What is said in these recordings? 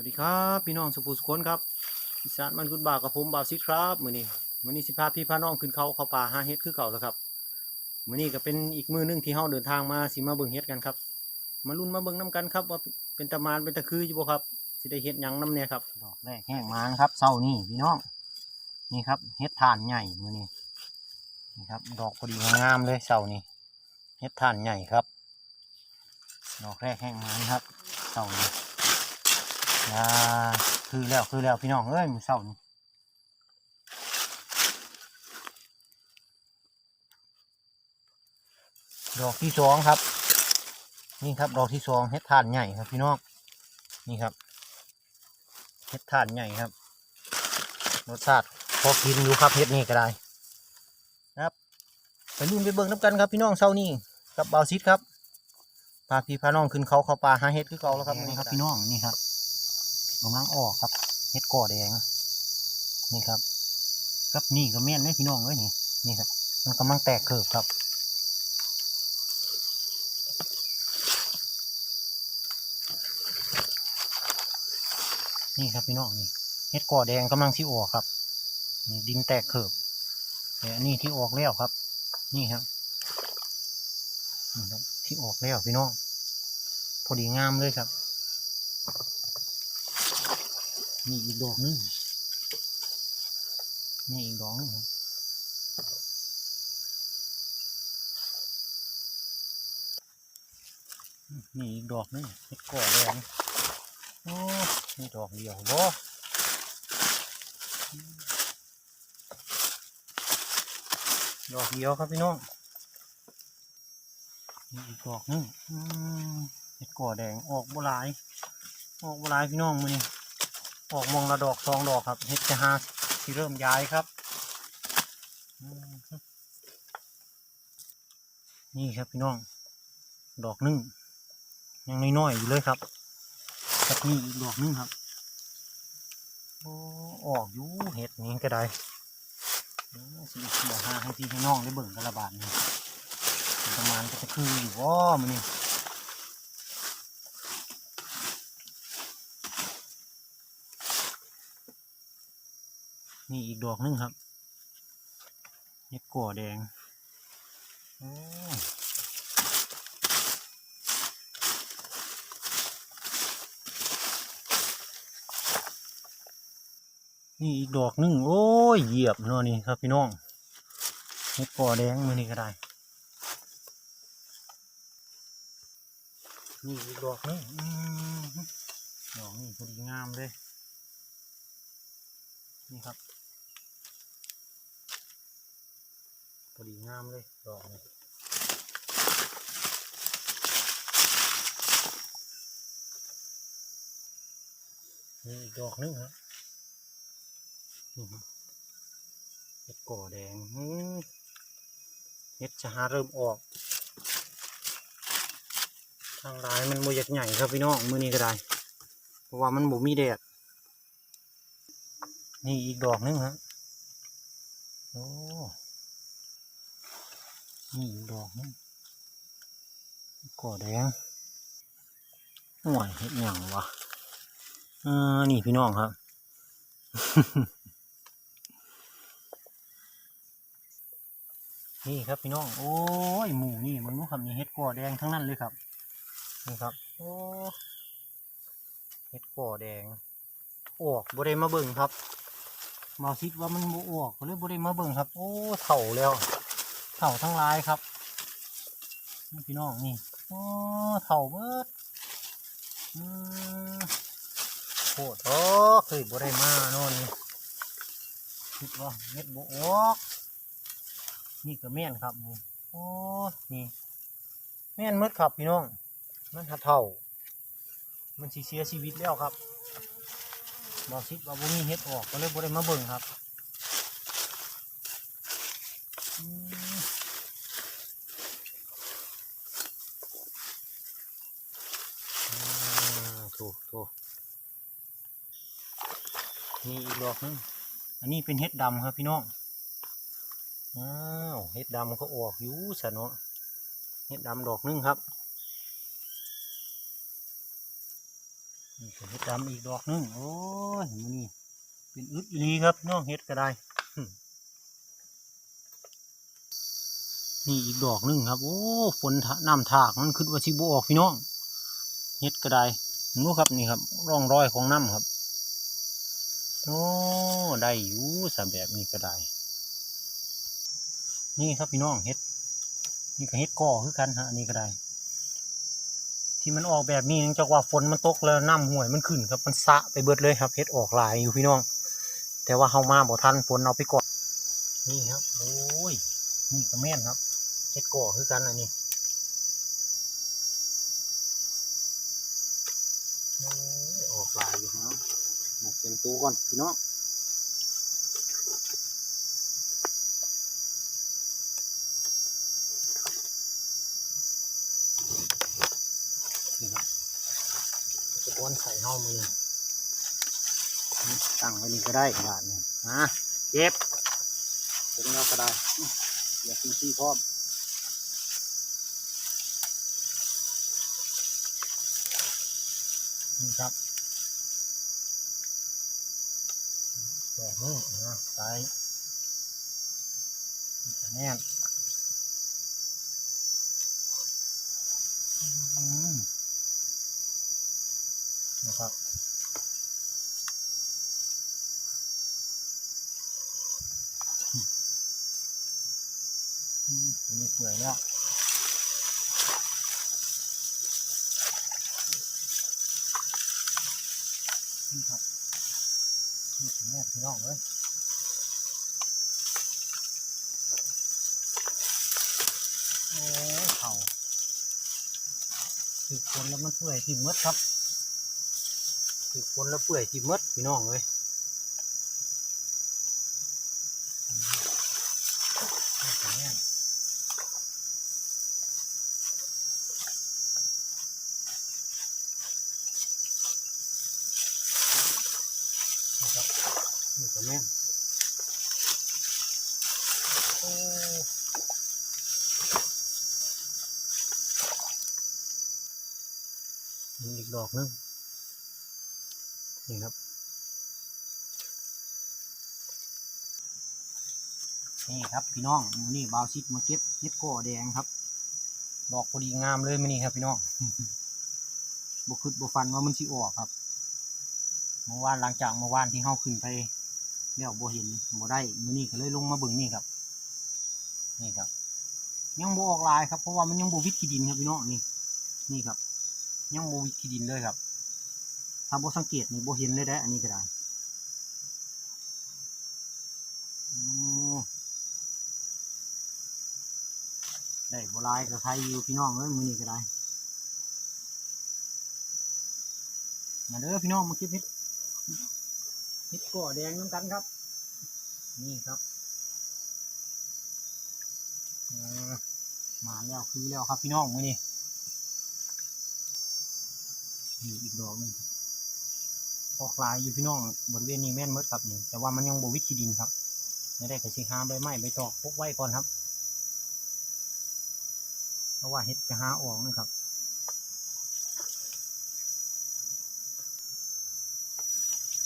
วัสดีครับพี่น้องสุภูสุคนครับอีสานมันกุดบากกับผมบาวซิดครับมือนี้มือนี้สิพาพี่พาน้องขึ้นเขาเขาป่าหาเฮ็ดคือเก่าแล้วครับมือนี้ก็เป็นอีกมือหนึงที่เฮาเดินทางมาสิมาเบิ่งเฮ็ดกันครับ มาลุ้นมาเบิ่งนํกันครับ ว่าเป็นตะมานเป็นตะคืออยู่บ่ครับสิได้เฮ็ดหยังนํเนี่ยครับดอกแรกแห้งมาครับเศร้านี่พี่น้องนี่ครับเฮ็ดทานใหญ่มือนี้นี่ครับ ดอกพอดีงามเลยเศร้านี่เฮ็ดทานใหญ่ครับ ดอกแรกแห้งมาครับเศร้านี่ อ่าคือแล้วคือแล้วพี่น้องเอ้ยมือเศร้านี่ดอกที่สองครับ นี่ครับดอกที่สองเฮ็ดทานใหญ่ครับ พี่น้องนี่ครับเฮ็ดทานใหญ่ครับรสชาติพอกินอยู่ครับเฮ็ดนี่ก็ได้ครับไปรุ่นไปเบิ่งน้ำกันครับพี่น้องเศร้านี่กับเบาซิดครับพาพี่พาน้องขึ้นเขาเขาป่าหาเฮ็ดคือเก่าแล้วครับนี่ครับพี่น้องนี่ครับ กำลังออกครับเห็ดก่อแดงนี่ครับครับนี่ก็แม่นไหมพี่น้องเอ้ยนี่นี่ครับ มันกำลังแตกเกิบครับนี่ครับพี่น้องนี่เห็ดก่อแดงกำลังที่ออกครับนี่ดินแตกเกิบแต่อันนี้ที่ออกแล้วครับ นี่ครับนี่ครับ ที่ออกแล้วพี่น้องพอดีงามเลยครับ นี่อีกดอกหนึงนี่อีกดอกหนึงครับนี่อีกดอกนึงเห็ดก่อแดงโอ้นี่ดอกเดียวบ่ดอกเดียวครับพี่น้องนี่อีกดอกหนึงเห็ดก่อแดงออกบ่หลาย ออกบ่หลายพี่น้องมือนี่ ออกมองละดอกสองดอกครับเฮ็ดจะหาที่เริ่มย้ายครับ นี่ครับพี่น้อง ดอกหนึงยังน้อยๆอยู่เลยครับครับนี่อีกดอกหนึงครับออกอยู่เห็ดนี้ก็ได้เดี๋ยวสิเสียหาให้พี่ให้น้องได้เบิ่งกันละบาทนี่ประมาณก็จะคืออยู่ว่ามันนี่ นี่อีกดอกหนึงครับเห็ดก่อแดงโอ้นี่อีกดอกหนึงโอ้ยเหยียบเนาะนี่ครับพี่น้องเห็ดก่อแดงมือนี่ก็ได้นี่อีกดอกหนึงดอกนี่พอดีงามเลยนี่ครับ พอดีงามเลยดอกนี่นี่อีกดอกหนึงครับนี่ครับเห็ดก่อแดงเห็ดจะหาเริ่มออก ทางร้ายมันโมยากใหญ่ครับพี่น้องมือนี้ก็ได้ เพราะว่ามันบ่มีแดด นี่อีกดอกหนึงฮะโอ้ นี่ดอกนึงก่อแดงห่วยเห็ดหยังวะอ่านี่พี่น้องครับนี่ครับพี่น้อง โอ้ยหมูนี่มันรู้ครับนี่เห็ดก่อแดงทั้งนั้นเลยครับ นี่ครับ โอ้เห็ดก่อแดงออกบ่ได้มาเบิ่งครับมาคิดว่ามันบ่ออกก็เลยบ่ได้มาเบิ่งครับ โอ้เถ่าแล้ว เถ่าทั้งลายครับพี่น้องนี่โอ้เถ่าเบิดอืมโคตรเคยบ่ได้มาโน่นนี่คิดว่าเม็ดบ่ออกนี่ก็แม่นครับนี่โอ้นี่แม่นหมดครับพี่น้อง มันหัดเถ่า มันสิเสียชีวิตแล้วครับบอกคิดว่าบ่มีเฮ็ดออกก็เลยบ่ได้มาเบิ่งครับอืมอ่าถูกถูก นี่อีกดอกหนึงอันนี้เป็นเห็ดดำครับพี่น้องอ้าวเห็ดดำก็ออกอยู่สะเนาะเห็ดดำดอกหนึงครับนี่ก็เห็ดดำอีกดอกหนึงโอ้ยมื้อนี่เป็นอึดอีหลีครับน้องเห็ดก็ได้นี่อีกดอกหนึงครับโอ้ฝนทะน้ำทากมันขึ้นว่าชิบออกพี่น้องเห็ดก็ได้นู้ครับนี่ครับร่องรอยของน้ำครับ โอ้ได้อยู่สำแบบนี้ก็ได้ นี่ครับพี่น้องเห็ด นี่ก็เห็ดก่อคือกันฮะอันนี่ก็ได้ ที่มันออกแบบนี้เนื่องจากว่าฝนมันตกแล้วน้ำห่วยมันขึ้นครับมันสะไปเบิดเลยครับเห็ดออกลายอยู่พี่น้อง แต่ว่าเฮามาบ่ทันฝนเอาไปก่อนนี่ครับ โอ้ย นี่ก็แม่นครับเห็ดก่อคือกันอันนี้โอ้ยออกหลายอยู่ครับนะเตัวก่อนพี่น้องนี่ครับจะอ้วนใส่เฮามือตั้งไว้นี่ก็ได้บาทนี่มาเก็บเป็นเราก็ได้อื้ออย่าทิ้งที่พร้อมนี่ครับ แบบนี้นะใส่นี่จะแน่นนะครับอันนี้เปื่อยแล้วนี่ครับ นี่ยพี่น้องเลยโอ้เข่าถือคนแล้วมันเปื่อยที่มดครับถือคนแล้วเปื่อยที่มดพี่น้องเลยอืมนี่ถึงแม่ นะครับ แม่โอ้นี่อีกดอกหนึงนี่ครับ นี่ครับพี่น้องมือนี่บาวซิดมาเก็บเห็ดก่อแดงครับ ดอกพอดีงามเลยมือนี้ครับพี่น้องบกขึ้นบฟันว่ามันสิออกครับ เมื่อวานหลังจากเมื่อวานที่เฮาขึ้นไป แล้วโบเห็นโบได้มือนี้ก็เลยลงมาเบิ่งนี่ครับ นี่ครับ ยังโบออกลายครับเพราะว่ามันยังโบวิดขี้ดินครับพี่น้องนี่นี่ครับ ยังโบวิดขี้ดินเลยครับ ถ้าบ่สังเกตนี่โบเห็นเลยได้ อันนี้ก็ได้โอ้ได้โบลายก็ใครอยู่พี่น้องเอ้ยมือนี้ก็ได้มาเด้อพี่น้องมาเก็บเห็ด เห็ดก่อแดงน้ำกันครับ นี่ครับมาแล้วคือแล้วครับพี่น้องมือนี้นี่อีกดอกหนึงออกลายอยู่พี่น้องบริเวณนี้แม่นหมดครับนี่แต่ว่ามันยังบวิดขี้ดินครับไม่ได้กระชิหาใบไม้ใบตอกพกไว้ก่อนครับ เพราะว่าเห็ดจะหาออกนะครับ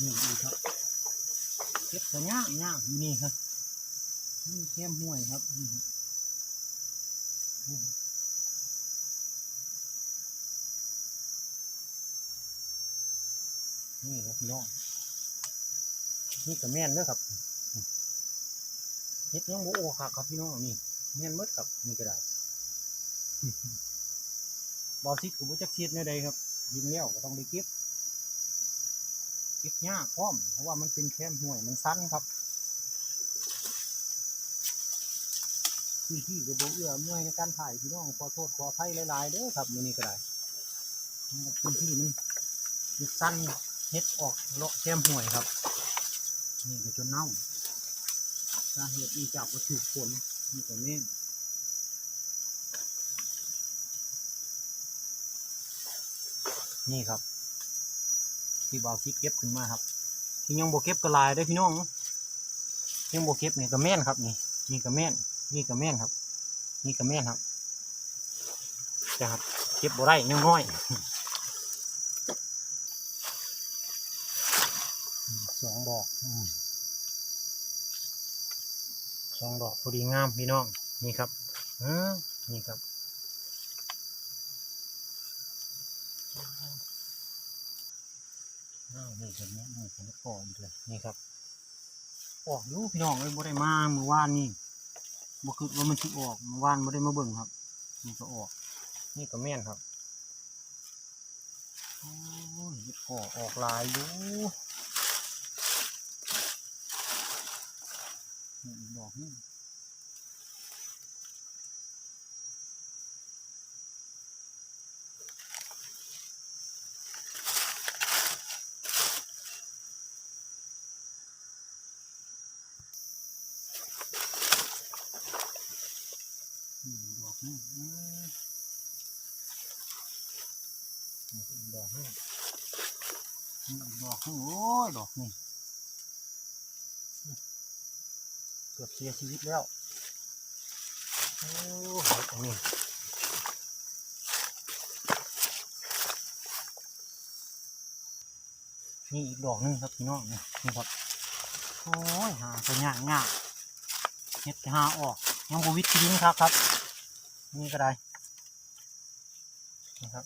นี่อีกครับเก็บตัวย่าง่ายนี่ครับนี่เข้มห้วยครับนี่ครับนี่ครับพี่น้องนี่กับแม่นเด้อครับเฮ็ดยังโมโอคักครับพี่น้องนี่แม่นหมดครับนี่ก็ได้บอสิกูบ่จักเสียดแนใดครับยินแล้วก็ต้องได้เก็บ ก็บยากพร้อม เพราะว่ามันเป็นแคมห่วยมันสั้นครับพื้นที่ก็บ่เอื้ออำนวยในการถ่ายพี่น้องขอโทษขออภัยหลายๆเด้อครับมือนี้ก็ได้พื้นที่มันมสั้นเฮ็ดออกเลาะแคมห่วยครับ นี่ก็จนเน่าสาเหตุนี้จากวัตถุฝนนี่ก็แม่นนี่ครับ ที่บาวซิเก็บขึ้นมาครับที่ยังโบเก็บก็หลายได้พี่น้องยังโบเก็บนี่ก็แม่นครับนี่นี่ก็แม่นนี่ก็แม่นครับ นี่ก็แม่นครับแต่ครับเก็บบ่ได้ยังน้อยสองดอกสองดอกพอดีงามพี่น้องนี่ครับอ่านี่ครับ นี่แบบนี้นี่ผมก็ออีกเลยนี่ครับออกอยู่พี่น้องเอ้ยบ่ได้มาเมื่อวานนี่บ่คิดว่ามันสิออกเมื่อวานบ่ได้มาเบิ่งครับ นี่ก็ออก นี่ก็แม่นครับโอ้ยเห็ดก่อออกลายอยู่นี่ดอกนี่ อกดอกนี่ดอกนี่ดอกนี่โอ้ยดอกนี่เกือบเสียชีวิตแล้ว โอ้หายตรงนี้นี่อีกดอกนึงครับพี่น้องนี่นี่ครับ โอ้ยหาไปง่ายง่ายเฮ็ดหาออกยังบวิดทิ้งครับครับ นี่ก็ได้นี่ครับ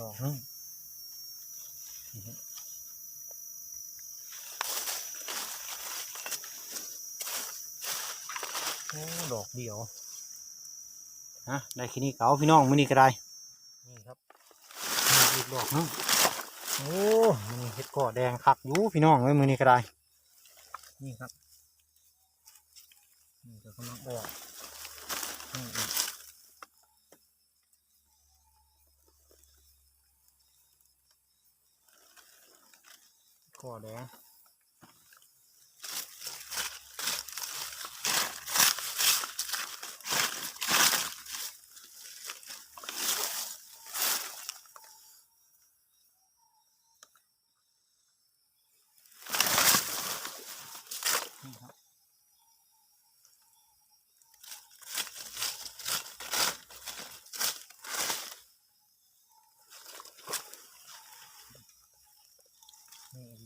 ดอกนึงโอ้ดอกเดียวนะได้แค่นี้เก่าพี่น้องมื้อนี้ก็ได้ อีกดอกนึงโอ้มีเห็ดก่อแดงคักอยู่พี่น้องเอ้ยมือนี้ก็ได้ นี่ครับนี่ก็กำลังออกนี่อีกก่อแดง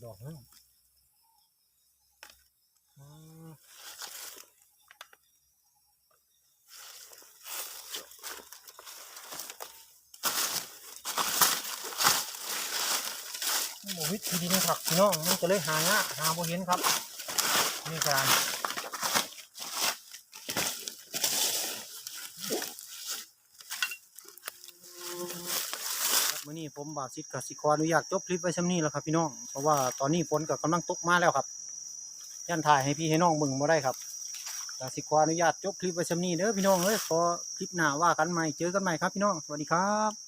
ดอกนึงวิธีดินผักพี่น้องมันจะเลยหางะหาบ่เห็นครับนี่การครับมื้อนี้ ผมบาสิทธิ์กับสิขออนุญาตจบคลิปไว้ช่ำนี้แล้วครับพี่น้อง เพราะว่าตอนนี้ฝนก็กำลังตกมาแล้วครับย่านถ่ายให้พี่ให้น้องมึงมาได้ครับกสิขออนุญาตจบคลิปไว้ช่ำนี้เด้อพี่น้องเอ้ยขอคลิปหน้าว่ากันใหม่เจอกันใหม่ครับพี่น้อง สวัสดีครับ